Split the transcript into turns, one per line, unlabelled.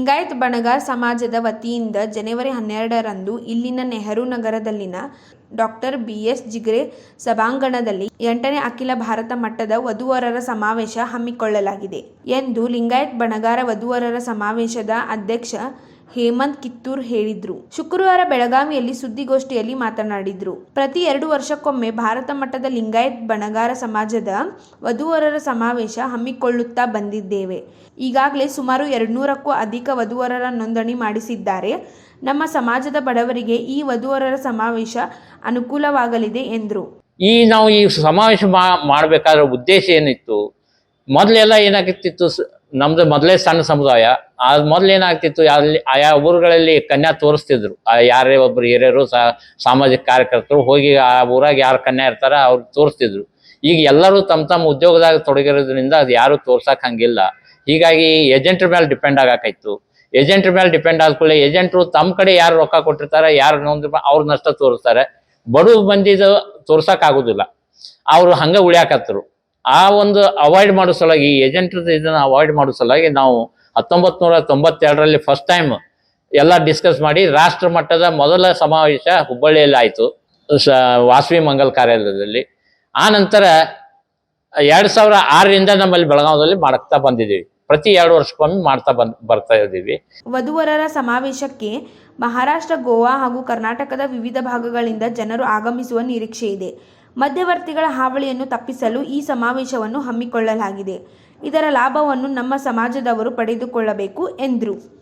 ಲಿಂಗಾಯತ್ ಬಣಗಾರ್ ಸಮಾಜದ ವತಿಯಿಂದ ಜನವರಿ ಹನ್ನೆರಡರಂದು ಇಲ್ಲಿನ ನೆಹರು ನಗರದಲ್ಲಿನ ಡಾಕ್ಟರ್ ಬಿ ಎಸ್ ಜಿಗ್ರೆ ಸಭಾಂಗಣದಲ್ಲಿ ಎಂಟನೇ ಅಖಿಲ ಭಾರತ ಮಟ್ಟದ ವಧುವರರ ಸಮಾವೇಶ ಹಮ್ಮಿಕೊಳ್ಳಲಾಗಿದೆ ಎಂದು ಲಿಂಗಾಯತ್ ಬಣಗಾರ ವಧುವರರ ಸಮಾವೇಶದ ಅಧ್ಯಕ್ಷ ಹೇಮಂತ್ ಕಿತ್ತೂರ್ ಹೇಳಿದ್ರು. ಶುಕ್ರವಾರ ಬೆಳಗಾವಿಯಲ್ಲಿ ಸುದ್ದಿಗೋಷ್ಠಿಯಲ್ಲಿ ಮಾತನಾಡಿದ್ರು. ಪ್ರತಿ ಎರಡು ವರ್ಷಕ್ಕೊಮ್ಮೆ ಭಾರತ ಮಟ್ಟದ ಲಿಂಗಾಯತ್ ಬಣಗಾರ ಸಮಾಜದ ವಧುವರರ ಸಮಾವೇಶ ಹಮ್ಮಿಕೊಳ್ಳುತ್ತಾ ಬಂದಿದ್ದೇವೆ. ಈಗಾಗಲೇ ಸುಮಾರು ಎರಡ್ನೂರಕ್ಕೂ ಅಧಿಕ ವಧುವರರ ನೋಂದಣಿ ಮಾಡಿಸಿದ್ದಾರೆ. ನಮ್ಮ ಸಮಾಜದ ಬಡವರಿಗೆ ಈ ವಧುವರರ ಸಮಾವೇಶ ಅನುಕೂಲವಾಗಲಿದೆ ಎಂದರು.
ಈ ನಾವು ಈ ಸಮಾವೇಶ ಮಾಡಬೇಕಾದ ಉದ್ದೇಶ ಏನಿತ್ತು? ಮೊದಲೆಲ್ಲ ಏನಾಗ್ತಿತ್ತು ಸ- ನಮ್ದು ಮೊದಲೇ ಸಣ್ಣ ಸಮುದಾಯ. ಅದ್ ಮೊದ್ಲು ಏನಾಗ್ತಿತ್ತು, ಅಲ್ಲಿ ಆಯಾ ಊರುಗಳಲ್ಲಿ ಕನ್ಯಾ ತೋರಿಸ್ತಿದ್ರು. ಆ ಯಾರೇ ಒಬ್ರು ಹಿರಿಯರು ಸಾಮಾಜಿಕ ಕಾರ್ಯಕರ್ತರು ಹೋಗಿ ಆ ಊರಾಗ ಯಾರು ಕನ್ಯಾ ಇರ್ತಾರ ಅವ್ರು ತೋರಿಸ್ತಿದ್ರು. ಈಗ ಎಲ್ಲರೂ ತಮ್ಮ ತಮ್ಮ ಉದ್ಯೋಗದಾಗ ತೊಡಗಿರೋದ್ರಿಂದ ಅದು ಯಾರು ತೋರ್ಸಕ್ ಹಂಗಿಲ್ಲ. ಹೀಗಾಗಿ ಏಜೆಂಟ್ರ ಮೇಲೆ ಡಿಪೆಂಡ್ ಆಗಾಕೈತು. ಏಜೆಂಟ್ರ ಮೇಲೆ ಡಿಪೆಂಡ್ ಆದ ಕೂಡಲೇ ಏಜೆಂಟ್ರು ತಮ್ಮ ಕಡೆ ಯಾರು ರೊಕ್ಕ ಕೊಟ್ಟಿರ್ತಾರೆ, ಯಾರು ಅವ್ರ ನಷ್ಟ ತೋರಿಸ್ತಾರೆ. ಬಡವ ಮಂದಿದು ತೋರ್ಸಕ್ ಆಗುದಿಲ್ಲ. ಅವ್ರು ಹಂಗ ಉಳಿಯಾಕತ್ತರು ಆ ಒಂದು ಅವಾಯ್ಡ್ ಮಾಡೋ ಸಲುವಾಗಿ ಏಜೆಂಟ್ ಇದನ್ನ ಅವಾಯ್ಡ್ ಮಾಡೋ ಸಲುವಾಗಿ ನಾವು ಹತ್ತೊಂಬತ್ ನೂರ ತೊಂಬತ್ತೆರಡರಲ್ಲಿ ಫಸ್ಟ್ ಟೈಮ್ ಎಲ್ಲ ಡಿಸ್ಕಸ್ ಮಾಡಿ ರಾಷ್ಟ್ರ ಮಟ್ಟದ ಮೊದಲ ಸಮಾವೇಶ ಹುಬ್ಬಳ್ಳಿಯಲ್ಲಿ ಆಯಿತು, ಸ, ವಾಸವಿ ಮಂಗಲ್ ಕಾರ್ಯಾಲಯದಲ್ಲಿ. ಆ ನಂತರ ಎರಡು ಸಾವಿರ ಆರರಿಂದ ನಮ್ಮಲ್ಲಿ ಬೆಳಗಾವದಲ್ಲಿ ಮಾಡ್ತಾ ಬಂದಿದ್ದೀವಿ. ಪ್ರತಿ ಎರಡು ವರ್ಷಕ್ಕೊಮ್ಮೆ ಮಾಡ್ತಾ ಬಂದ್, ಬರ್ತಾ ಇದ್ದೀವಿ.
ವಧುವರರ ಸಮಾವೇಶಕ್ಕೆ ಮಹಾರಾಷ್ಟ್ರ, ಗೋವಾ ಹಾಗೂ ಕರ್ನಾಟಕದ ವಿವಿಧ ಭಾಗಗಳಿಂದ ಜನರು ಆಗಮಿಸುವ ನಿರೀಕ್ಷೆ ಇದೆ. ಮಧ್ಯವರ್ತಿಗಳ ಹಾವಳಿಯನ್ನು ತಪ್ಪಿಸಲು ಈ ಸಮಾವೇಶವನ್ನು ಹಮ್ಮಿಕೊಳ್ಳಲಾಗಿದೆ. ಇದರ ಲಾಭವನ್ನು ನಮ್ಮ ಸಮಾಜದವರು ಪಡೆದುಕೊಳ್ಳಬೇಕು ಎಂದರು.